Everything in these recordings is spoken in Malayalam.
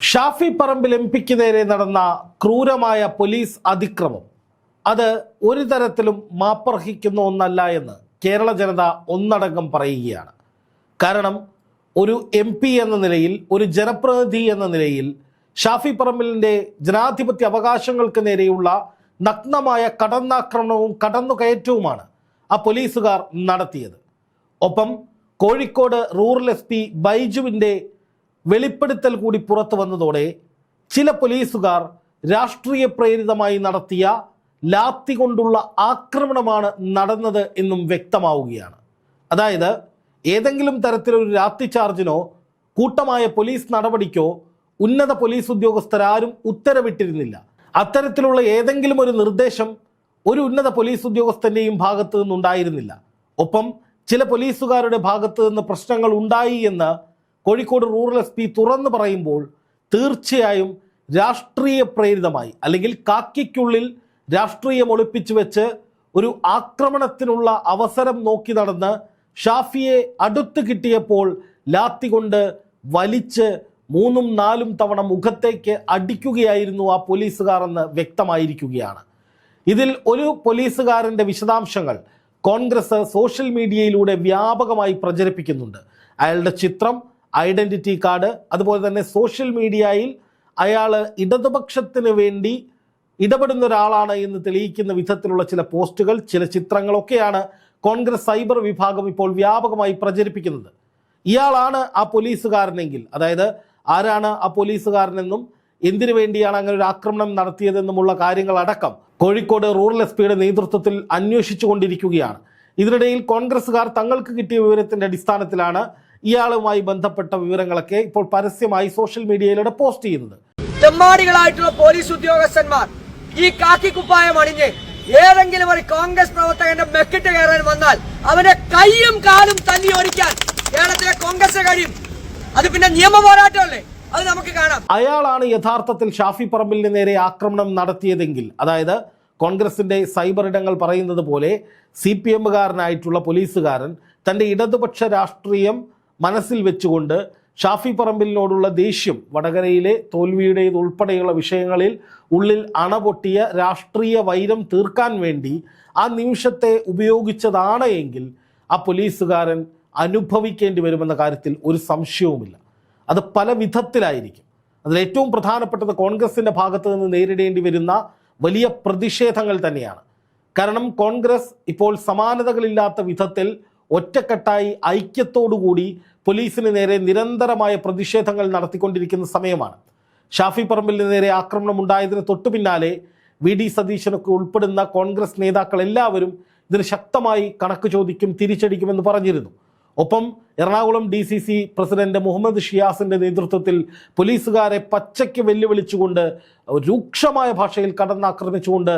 ഷാഫി പറമ്പിൽ എം പിക്ക് നേരെ നടന്ന ക്രൂരമായ പോലീസ് അതിക്രമം. അത് ഒരു തരത്തിലും മാപ്പർഹിക്കുന്ന ഒന്നല്ല എന്ന് കേരള ജനത ഒന്നടങ്കം പറയുകയാണ്. കാരണം ഒരു എം പി എന്ന നിലയിൽ ഒരു ജനപ്രതിനിധി എന്ന നിലയിൽ ഷാഫി പറമ്പിലിന്റെ ജനാധിപത്യ അവകാശങ്ങൾക്ക് നേരെയുള്ള നഗ്നമായ കടന്നാക്രമണവും കടന്നുകയറ്റവുമാണ് ആ പോലീസുകാർ നടത്തിയത്. ഒപ്പം കോഴിക്കോട് റൂറൽ എസ് പി ബൈജുവിന്റെ വെളിപ്പെടുത്തൽ കൂടി പുറത്തു വന്നതോടെ ചില പോലീസുകാർ രാഷ്ട്രീയ പ്രേരിതമായി നടത്തിയ ലാത്തി കൊണ്ടുള്ള ആക്രമണമാണ് നടന്നത് എന്നും വ്യക്തമാവുകയാണ്. അതായത് ഏതെങ്കിലും തരത്തിലൊരു ലാത്തി ചാർജിനോ കൂട്ടമായ പോലീസ് നടപടിക്കോ ഉന്നത പോലീസ് ഉദ്യോഗസ്ഥരാരും ഉത്തരവിട്ടിരുന്നില്ല. അത്തരത്തിലുള്ള ഏതെങ്കിലും ഒരു നിർദ്ദേശം ഒരു ഉന്നത പോലീസ് ഉദ്യോഗസ്ഥന്റെയും ഭാഗത്തു നിന്നുണ്ടായിരുന്നില്ല. ഒപ്പം ചില പോലീസുകാരുടെ ഭാഗത്തു നിന്ന് പ്രശ്നങ്ങൾ ഉണ്ടായി എന്ന് കോഴിക്കോട് റൂറൽ എസ് പി തുറന്നു പറയുമ്പോൾ തീർച്ചയായും രാഷ്ട്രീയ പ്രേരിതമായി അല്ലെങ്കിൽ കാക്കിക്കുള്ളിൽ രാഷ്ട്രീയം ഒളിപ്പിച്ചു വെച്ച് ഒരു ആക്രമണത്തിനുള്ള അവസരം നോക്കി നടന്ന് ഷാഫിയെ അടുത്ത് കിട്ടിയപ്പോൾ ലാത്തി കൊണ്ട് വലിച്ച് മൂന്നും നാലും തവണ മുഖത്തേക്ക് അടിക്കുകയായിരുന്നു ആ പോലീസുകാർ എന്ന് വ്യക്തമായിരിക്കുകയാണ്. ഇതിൽ ഒരു പോലീസുകാരന്റെ വിശദാംശങ്ങൾ കോൺഗ്രസ് സോഷ്യൽ മീഡിയയിലൂടെ വ്യാപകമായി പ്രചരിപ്പിക്കുന്നുണ്ട്. അയാളുടെ ചിത്രം ഐഡന്റിറ്റി കാർഡ് അതുപോലെ തന്നെ സോഷ്യൽ മീഡിയയിൽ അയാൾ ഇടതുപക്ഷത്തിന് വേണ്ടി ഇടപെടുന്ന ഒരാളാണ് എന്ന് തെളിയിക്കുന്ന വിധത്തിലുള്ള ചില പോസ്റ്റുകൾ ചില ചിത്രങ്ങളൊക്കെയാണ് കോൺഗ്രസ് സൈബർ വിഭാഗം ഇപ്പോൾ വ്യാപകമായി പ്രചരിപ്പിക്കുന്നത്. ഇയാളാണ് ആ പോലീസുകാരനെങ്കിൽ അതായത് ആരാണ് ആ പോലീസുകാരനെന്നും എന്തിനു വേണ്ടിയാണ് അങ്ങനെ ഒരു ആക്രമണം നടത്തിയതെന്നുമുള്ള കാര്യങ്ങളടക്കം കോഴിക്കോട് റൂറൽ എസ് പിയുടെ നേതൃത്വത്തിൽ അന്വേഷിച്ചു കൊണ്ടിരിക്കുകയാണ് ഇതിനിടയിൽ കോൺഗ്രസ്സുകാർ തങ്ങൾക്ക് കിട്ടിയ വിവരത്തിന്റെ അടിസ്ഥാനത്തിലാണ് ഇയാളുമായി ബന്ധപ്പെട്ട വിവരങ്ങളൊക്കെ ഇപ്പോൾ പരസ്യമായി സോഷ്യൽ മീഡിയയിലൂടെ പോസ്റ്റ് ചെയ്യുന്നത്. ചെമ്മാടികളായിട്ടുള്ള പോലീസ് ഉദ്യോഗസ്ഥന്മാർ ഈ കാക്കിക്കുപ്പായം അണിഞ്ഞ് ഏതെങ്കിലും ഒരു കോൺഗ്രസ് പ്രവർത്തകന്റെ മെക്കിട്ട് കയറാൻ വന്നാൽ അവന്റെ കൈയും കാലും തല്ലി ഓടിക്കാൻ കേരളത്തിലെ കോൺഗ്രസ് കഴിയും. അത് പിന്നെ നിയമ പോരാട്ടമല്ലേ അത് നമുക്ക് കാണാം. അയാളാണ് യഥാർത്ഥത്തിൽ ഷാഫി പറമ്പിലിന് നേരെ ആക്രമണം നടത്തിയതെങ്കിൽ അതായത് കോൺഗ്രസിന്റെ സൈബർ ഇടങ്ങൾ പറയുന്നത് പോലെ സി പി എമ്മുകാരനായിട്ടുള്ള പോലീസുകാരൻ തന്റെ ഇടതുപക്ഷ രാഷ്ട്രീയം മനസ്സിൽ വെച്ചുകൊണ്ട് ഷാഫി പറമ്പിലിനോടുള്ള ദേഷ്യം വടകരയിലെ തോൽവിയുടേത് ഉൾപ്പെടെയുള്ള വിഷയങ്ങളിൽ ഉള്ളിൽ അണപൊട്ടിയ രാഷ്ട്രീയ വൈരം തീർക്കാൻ വേണ്ടി ആ നിമിഷത്തെ ഉപയോഗിച്ചതാണ് എങ്കിൽ ആ പോലീസുകാരൻ അനുഭവിക്കേണ്ടി വരുമെന്ന കാര്യത്തിൽ ഒരു സംശയവുമില്ല. അത് പല വിധത്തിലായിരിക്കും. അതിൽ ഏറ്റവും പ്രധാനപ്പെട്ടത് കോൺഗ്രസിന്റെ ഭാഗത്ത് നിന്ന് നേരിടേണ്ടി വരുന്ന വലിയ പ്രതിഷേധങ്ങൾ തന്നെയാണ്. കാരണം കോൺഗ്രസ് ഇപ്പോൾ സമാനതകളില്ലാത്ത വിധത്തിൽ ഒറ്റക്കെട്ടായി ഐക്യത്തോടുകൂടി പോലീസിന് നേരെ നിരന്തരമായ പ്രതിഷേധങ്ങൾ നടത്തിക്കൊണ്ടിരിക്കുന്ന സമയമാണ്. ഷാഫി പറമ്പിലിന് നേരെ ആക്രമണം ഉണ്ടായതിന് തൊട്ടു പിന്നാലെ വി. ഡി. സതീശനൊക്കെ ഉൾപ്പെടുന്ന കോൺഗ്രസ് നേതാക്കൾ എല്ലാവരും ഇതിന് ശക്തമായി കണക്ക് ചോദിക്കും തിരിച്ചടിക്കുമെന്ന് പറഞ്ഞിരുന്നു. ഒപ്പം Ernakulam D C C president Muhammad ഷിയാസിന്റെ നേതൃത്വത്തിൽ പോലീസുകാരെ പച്ചയ്ക്ക് വെല്ലുവിളിച്ചുകൊണ്ട് രൂക്ഷമായ ഭാഷയിൽ കടന്നാക്രമിച്ചുകൊണ്ട്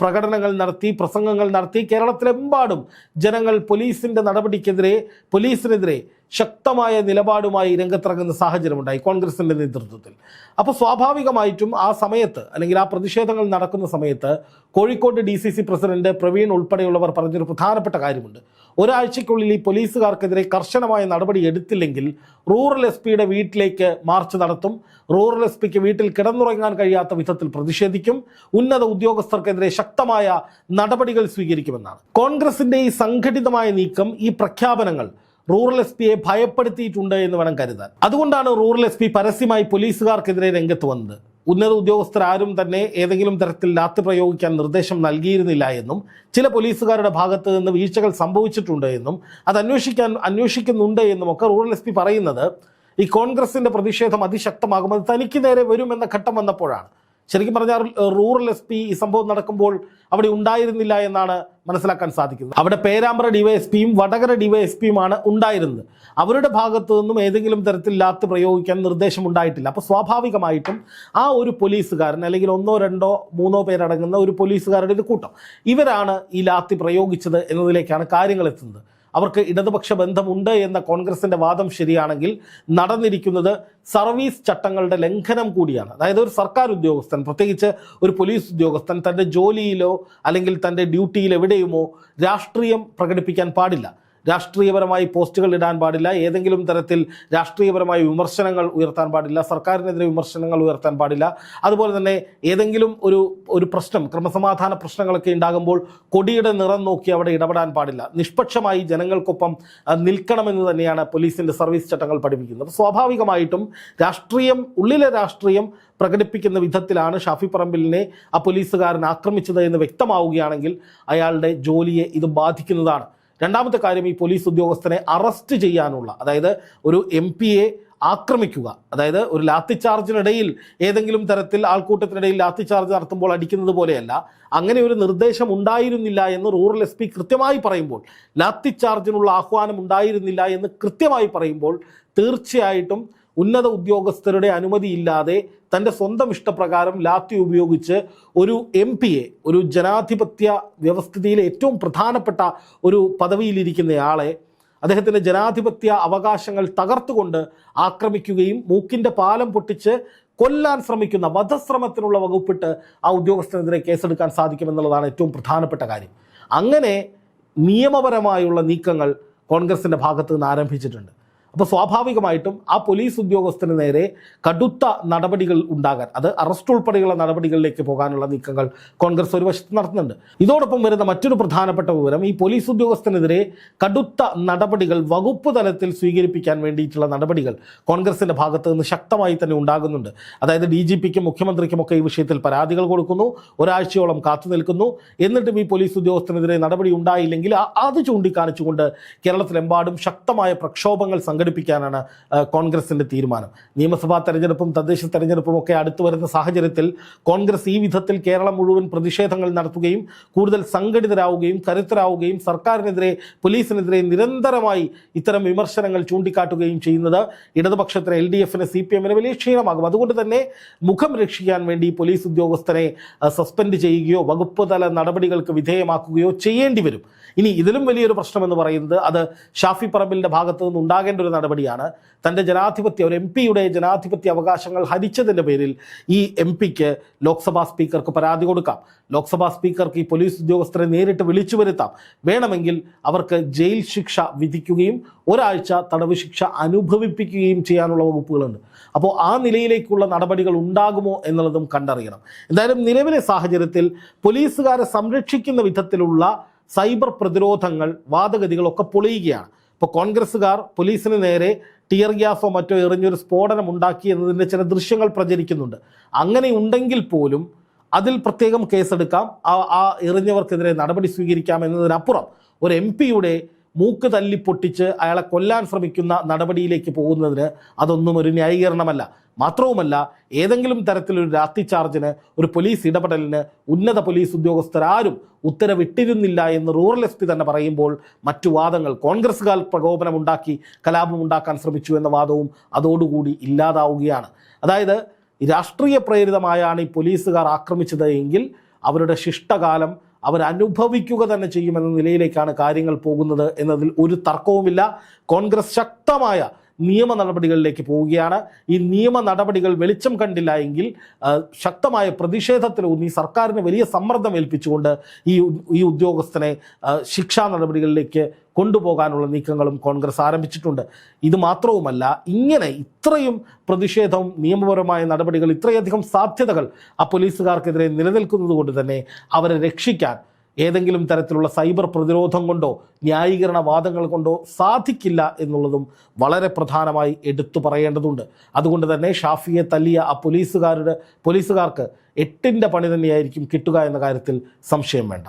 പ്രകടനങ്ങൾ നടത്തി പ്രസംഗങ്ങൾ നടത്തി. കേരളത്തിലെമ്പാടും ജനങ്ങൾ പോലീസിന്റെ നടപടിക്കെതിരെ പോലീസിനെതിരെ ശക്തമായ നിലപാടുമായി രംഗത്തിറങ്ങുന്ന സാഹചര്യമുണ്ടായി കോൺഗ്രസിന്റെ നേതൃത്വത്തിൽ. അപ്പോൾ സ്വാഭാവികമായിട്ടും ആ സമയത്ത് അല്ലെങ്കിൽ ആ പ്രതിഷേധങ്ങൾ നടക്കുന്ന സമയത്ത് Kozhikode D C C president Praveen ഉൾപ്പെടെയുള്ളവർ പറഞ്ഞൊരു പ്രധാനപ്പെട്ട കാര്യമുണ്ട്. ഒരാഴ്ചയ്ക്കുള്ളിൽ ഈ പോലീസുകാർക്കെതിരെ കർശനമായ നടപടി എടുത്തില്ലെങ്കിൽ റൂറൽ എസ് പിയുടെ വീട്ടിലേക്ക് മാർച്ച് നടത്തും. റൂറൽ എസ് പിക്ക് വീട്ടിൽ കിടന്നുറങ്ങാൻ കഴിയാത്ത വിധത്തിൽ പ്രതിഷേധിക്കും. ഉന്നത ഉദ്യോഗസ്ഥർക്കെതിരെ ശക്തമായ നടപടികൾ സ്വീകരിക്കുമെന്നാണ്. കോൺഗ്രസിന്റെ ഈ സംഘടിതമായ നീക്കം ഈ പ്രഖ്യാപനങ്ങൾ റൂറൽ എസ് പിയെ ഭയപ്പെടുത്തിയിട്ടുണ്ട് എന്ന് വേണം കരുതാൻ. അതുകൊണ്ടാണ് റൂറൽ എസ് പി പരസ്യമായി പോലീസുകാർക്കെതിരെ രംഗത്ത് വന്നത്. ഉന്നത ഉദ്യോഗസ്ഥർ ആരും തന്നെ ഏതെങ്കിലും തരത്തിൽ ലാത്തി പ്രയോഗിക്കാൻ നിർദ്ദേശം നൽകിയിരുന്നില്ല എന്നും ചില പോലീസുകാരുടെ ഭാഗത്ത് നിന്ന് വീഴ്ചകൾ സംഭവിച്ചിട്ടുണ്ട് എന്നും അത് അന്വേഷിക്കാൻ അന്വേഷിക്കുന്നുണ്ട് എന്നും ഒക്കെ റൂറൽ എസ് പി പറയുന്നത്. ഈ കോൺഗ്രസിന്റെ പ്രതിഷേധം അതിശക്തമാകും അത് തനിക്ക് നേരെ വരുമെന്ന ഘട്ടം വന്നപ്പോഴാണ്. ശരിക്കും പറഞ്ഞാൽ റൂറൽ എസ് പി ഈ സംഭവം നടക്കുമ്പോൾ അവിടെ ഉണ്ടായിരുന്നില്ല എന്നാണ് മനസ്സിലാക്കാൻ സാധിക്കുന്നത്. അവിടെ പേരാമ്പ്ര ഡിവൈഎസ്പിയും വടകര ഡിവൈഎസ്പിയുമാണ് ഉണ്ടായിരുന്നത്. അവരുടെ ഭാഗത്തു നിന്നും ഏതെങ്കിലും തരത്തിൽ ലാത്ത് പ്രയോഗിക്കാൻ നിർദ്ദേശം ഉണ്ടായിട്ടില്ല. അപ്പോൾ സ്വാഭാവികമായിട്ടും ആ ഒരു പോലീസുകാരൻ അല്ലെങ്കിൽ ഒന്നോ രണ്ടോ മൂന്നോ പേരടങ്ങുന്ന ഒരു പോലീസുകാരുടെ ഒരു കൂട്ടം ഇവരാണ് ഈ ലാത്തി പ്രയോഗിച്ചത് എന്നതിലേക്കാണ് കാര്യങ്ങൾ എത്തുന്നത്. അവർക്ക് ഇടതുപക്ഷ ബന്ധമുണ്ട് എന്ന കോൺഗ്രസിന്റെ വാദം ശരിയാണെങ്കിൽ നടന്നിരിക്കുന്നത് സർവീസ് ചട്ടങ്ങളുടെ ലംഘനം കൂടിയാണ്. അതായത് ഒരു സർക്കാർ ഉദ്യോഗസ്ഥൻ പ്രത്യേകിച്ച് ഒരു പോലീസ് ഉദ്യോഗസ്ഥൻ തന്റെ ജോലിയിലോ അല്ലെങ്കിൽ തന്റെ ഡ്യൂട്ടിയിൽ എവിടെയുമോ രാഷ്ട്രീയം പ്രകടിപ്പിക്കാൻ പാടില്ല. രാഷ്ട്രീയപരമായി പോസ്റ്റുകൾ ഇടാൻ പാടില്ല. ഏതെങ്കിലും തരത്തിൽ രാഷ്ട്രീയപരമായ വിമർശനങ്ങൾ ഉയർത്താൻ പാടില്ല. സർക്കാരിനെതിരെ വിമർശനങ്ങൾ ഉയർത്താൻ പാടില്ല. അതുപോലെ തന്നെ ഏതെങ്കിലും ഒരു ഒരു പ്രശ്നം ക്രമസമാധാന പ്രശ്നങ്ങളൊക്കെ ഉണ്ടാകുമ്പോൾ കൊടിയുടെ നിറം നോക്കി അവിടെ ഇടപെടാൻ പാടില്ല. നിഷ്പക്ഷമായി ജനങ്ങൾക്കൊപ്പം നിൽക്കണമെന്ന് തന്നെയാണ് പോലീസിന്റെ സർവീസ് ചട്ടങ്ങൾ പഠിപ്പിക്കുന്നത്. സ്വാഭാവികമായിട്ടും രാഷ്ട്രീയം ഉള്ളിലെ രാഷ്ട്രീയം പ്രകടിപ്പിക്കുന്ന വിധത്തിലാണ് ഷാഫി പറമ്പിലിനെ ആ പോലീസുകാരൻ ആക്രമിച്ചത് എന്ന് വ്യക്തമാവുകയാണെങ്കിൽ അയാളുടെ ജോലിയെ ഇത് ബാധിക്കുന്നതാണ്. രണ്ടാമത്തെ കാര്യം ഈ പോലീസ് ഉദ്യോഗസ്ഥനെ അറസ്റ്റ് ചെയ്യാനുള്ള അതായത് ഒരു എം ആക്രമിക്കുക. അതായത് ഒരു ലാത്തി ചാർജിനിടയിൽ ഏതെങ്കിലും തരത്തിൽ ആൾക്കൂട്ടത്തിനിടയിൽ ലാത്തി ചാർജ് നടത്തുമ്പോൾ അടിക്കുന്നത് പോലെയല്ല അങ്ങനെ ഒരു നിർദ്ദേശം ഉണ്ടായിരുന്നില്ല എന്ന് റൂറൽ എസ് പി കൃത്യമായി പറയുമ്പോൾ ലാത്തി ചാർജിനുള്ള ആഹ്വാനം ഉണ്ടായിരുന്നില്ല എന്ന് കൃത്യമായി പറയുമ്പോൾ തീർച്ചയായിട്ടും ഉന്നത ഉദ്യോഗസ്ഥരുടെ അനുമതിയില്ലാതെ തന്റെ സ്വന്തം ഇഷ്ടപ്രകാരം ലാത്തി ഉപയോഗിച്ച് ഒരു എം പിയെ ഒരു ജനാധിപത്യ വ്യവസ്ഥിതിയിലെ ഏറ്റവും പ്രധാനപ്പെട്ട ഒരു പദവിയിലിരിക്കുന്നയാളെ അദ്ദേഹത്തിന്റെ ജനാധിപത്യ അവകാശങ്ങൾ തകർത്തുകൊണ്ട് ആക്രമിക്കുകയും മൂക്കിന്റെ പാലം പൊട്ടിച്ച് കൊല്ലാൻ ശ്രമിക്കുന്ന വധശ്രമത്തിനുള്ള വകുപ്പിട്ട് ആ ഉദ്യോഗസ്ഥനെതിരെ കേസെടുക്കാൻ സാധിക്കുമെന്നുള്ളതാണ് ഏറ്റവും പ്രധാനപ്പെട്ട കാര്യം. അങ്ങനെ നിയമപരമായുള്ള നീക്കങ്ങൾ കോൺഗ്രസിന്റെ ഭാഗത്തു നിന്ന് ആരംഭിച്ചിട്ടുണ്ട്. അപ്പോൾ സ്വാഭാവികമായിട്ടും ആ പോലീസ് ഉദ്യോഗസ്ഥന് നേരെ കടുത്ത നടപടികൾ ഉണ്ടാകാൻ അത് അറസ്റ്റ് ഉൾപ്പെടെയുള്ള നടപടികളിലേക്ക് പോകാനുള്ള നീക്കങ്ങൾ കോൺഗ്രസ് ഒരു വശത്ത് നടത്തുന്നുണ്ട്. ഇതോടൊപ്പം വരുന്ന മറ്റൊരു പ്രധാനപ്പെട്ട വിവരം ഈ പോലീസ് ഉദ്യോഗസ്ഥനെതിരെ കടുത്ത നടപടികൾ വകുപ്പ് തലത്തിൽ സ്വീകരിപ്പിക്കാൻ വേണ്ടിയിട്ടുള്ള നടപടികൾ കോൺഗ്രസിന്റെ ഭാഗത്ത് നിന്ന് ശക്തമായി തന്നെ ഉണ്ടാകുന്നുണ്ട്. അതായത് ഡി ജി പിക്കും മുഖ്യമന്ത്രിക്കുമൊക്കെ ഈ വിഷയത്തിൽ പരാതികൾ കൊടുക്കുന്നു ഒരാഴ്ചയോളം കാത്തു നിൽക്കുന്നു. എന്നിട്ടും ഈ പോലീസ് ഉദ്യോഗസ്ഥനെതിരെ നടപടി ഉണ്ടായില്ലെങ്കിൽ അത് ചൂണ്ടിക്കാണിച്ചുകൊണ്ട് കേരളത്തിലെമ്പാടും ശക്തമായ പ്രക്ഷോഭങ്ങൾ സംഘടിപ്പിക്കാനാണ് കോൺഗ്രസിന്റെ തീരുമാനം. നിയമസഭാ തെരഞ്ഞെടുപ്പും തദ്ദേശ തെരഞ്ഞെടുപ്പും ഒക്കെ അടുത്തു വരുന്ന സാഹചര്യത്തിൽ കോൺഗ്രസ് ഈ വിധത്തിൽ കേരളം മുഴുവൻ പ്രതിഷേധങ്ങൾ നടത്തുകയും കൂടുതൽ സംഘടിതരാവുകയും കരുത്തരാവുകയും സർക്കാരിനെതിരെ പോലീസിനെതിരെ നിരന്തരമായി ഇത്തരം വിമർശനങ്ങൾ ചൂണ്ടിക്കാട്ടുകയും ചെയ്യുന്നത് ഇടതുപക്ഷത്തിന് എൽ ഡി എഫിന് സി പി എമ്മിന് വലിയ ക്ഷീണമാകും. അതുകൊണ്ട് തന്നെ മുഖം രക്ഷിക്കാൻ വേണ്ടി പോലീസ് ഉദ്യോഗസ്ഥരെ സസ്പെൻഡ് ചെയ്യുകയോ വകുപ്പ് തല നടപടികൾക്ക് വിധേയമാക്കുകയോ ചെയ്യേണ്ടി വരും. ഇനി ഇതിലും വലിയൊരു പ്രശ്നമെന്ന് പറയുന്നത് അത് ഷാഫി പറമ്പിലിന്റെ ഭാഗത്തു ഉണ്ടാകേണ്ട ഒരു നടപടിയാണ്. തന്റെ ജനാധിപത്യ ഒരു എം പിയുടെ ജനാധിപത്യ അവകാശങ്ങൾ ഹരിച്ചതിന്റെ പേരിൽ ഈ എം പിക്ക് ലോക്സഭാ സ്പീക്കർക്ക് പരാതി കൊടുക്കാം. ലോക്സഭാ സ്പീക്കർക്ക് ഈ പോലീസ് ഉദ്യോഗസ്ഥരെ നേരിട്ട് വിളിച്ചു വരുത്താം. വേണമെങ്കിൽ അവർക്ക് ജയിൽ ശിക്ഷ വിധിക്കുകയും ഒരാഴ്ച തടവ് ശിക്ഷ അനുഭവിപ്പിക്കുകയും ചെയ്യാനുള്ള വകുപ്പുകളുണ്ട്. അപ്പോൾ ആ നിലയിലേക്കുള്ള നടപടികൾ ഉണ്ടാകുമോ എന്നുള്ളതും കണ്ടറിയണം. എന്തായാലും നിലവിലെ സാഹചര്യത്തിൽ പോലീസുകാരെ സംരക്ഷിക്കുന്ന വിധത്തിലുള്ള സൈബർ പ്രതിരോധങ്ങൾ വാദഗതികളൊക്കെ പൊളിയുകയാണ്. ഇപ്പോൾ കോൺഗ്രസ്സുകാർ പോലീസിന് നേരെ ടിയർ ഗ്യാസോ മറ്റോ എറിഞ്ഞൊരു സ്ഫോടനം ഉണ്ടാക്കി എന്നതിന്റെ ചില ദൃശ്യങ്ങൾ പ്രചരിക്കുന്നുണ്ട്. അങ്ങനെ ഉണ്ടെങ്കിൽ പോലും അതിൽ പ്രത്യേകം കേസെടുക്കാം. ആ ആ എറിഞ്ഞവർക്കെതിരെ നടപടി സ്വീകരിക്കാം എന്നതിനപ്പുറം ഒരു എം പിയുടെ മൂക്ക് തല്ലി പൊട്ടിച്ച് അയാളെ കൊല്ലാൻ ശ്രമിക്കുന്ന നടപടിയിലേക്ക് പോകുന്നതിന് അതൊന്നും ഒരു ന്യായീകരണമല്ല. മാത്രവുമല്ല ഏതെങ്കിലും തരത്തിലൊരു രാത്രി ചാർജിന് ഒരു പോലീസ് ഇടപെടലിന് ഉന്നത പോലീസ് ഉദ്യോഗസ്ഥരാരും ഉത്തരവിട്ടിരുന്നില്ല എന്ന് റൂറൽ എസ് പി തന്നെ പറയുമ്പോൾ മറ്റു വാദങ്ങൾ കോൺഗ്രസ്സുകാർ പ്രകോപനമുണ്ടാക്കി കലാപമുണ്ടാക്കാൻ ശ്രമിച്ചു എന്ന വാദവും അതോടുകൂടി ഇല്ലാതാവുകയാണ്. അതായത് രാഷ്ട്രീയ പ്രേരിതമായാണ് ഈ പോലീസുകാർ ആക്രമിച്ചത് എങ്കിൽ അവരുടെ ശിഷ്ടകാലം അവരനുഭവിക്കുക തന്നെ ചെയ്യുമെന്ന നിലയിലേക്കാണ് കാര്യങ്ങൾ പോകുന്നത് എന്നതിൽ ഒരു തർക്കവുമില്ല. കോൺഗ്രസ് ശക്തമായ നിയമ നടപടികളിലേക്ക് പോവുകയാണ്. ഈ നിയമ നടപടികൾ വെളിച്ചം കണ്ടില്ല എങ്കിൽ ശക്തമായ പ്രതിഷേധത്തിലൂന്നി സർക്കാരിന് വലിയ സമ്മർദ്ദം ഏൽപ്പിച്ചുകൊണ്ട് ഈ ഈ ഉദ്യോഗസ്ഥനെ ശിക്ഷാ നടപടികളിലേക്ക് കൊണ്ടുപോകാനുള്ള നീക്കങ്ങളും കോൺഗ്രസ് ആരംഭിച്ചിട്ടുണ്ട്. ഇത് മാത്രവുമല്ല ഇങ്ങനെ ഇത്രയും പ്രതിഷേധവും നിയമപരമായ നടപടികൾ ഇത്രയധികം സാധ്യതകൾ ആ പോലീസുകാർക്കെതിരെ നിലനിൽക്കുന്നത് കൊണ്ട് തന്നെ അവരെ രക്ഷിക്കാൻ ഏതെങ്കിലും തരത്തിലുള്ള സൈബർ പ്രതിരോധം കൊണ്ടോ ന്യായീകരണ വാദങ്ങൾ കൊണ്ടോ സാധിക്കില്ല എന്നുള്ളതും വളരെ പ്രധാനമായി എടുത്തു പറയേണ്ടതുണ്ട്. അതുകൊണ്ട് തന്നെ ഷാഫിയെ തല്ലിയ ആ പോലീസുകാരുടെ പോലീസുകാർക്ക് എട്ടിന്റെ പണി തന്നെയായിരിക്കും കിട്ടുക എന്ന കാര്യത്തിൽ സംശയം വേണ്ട.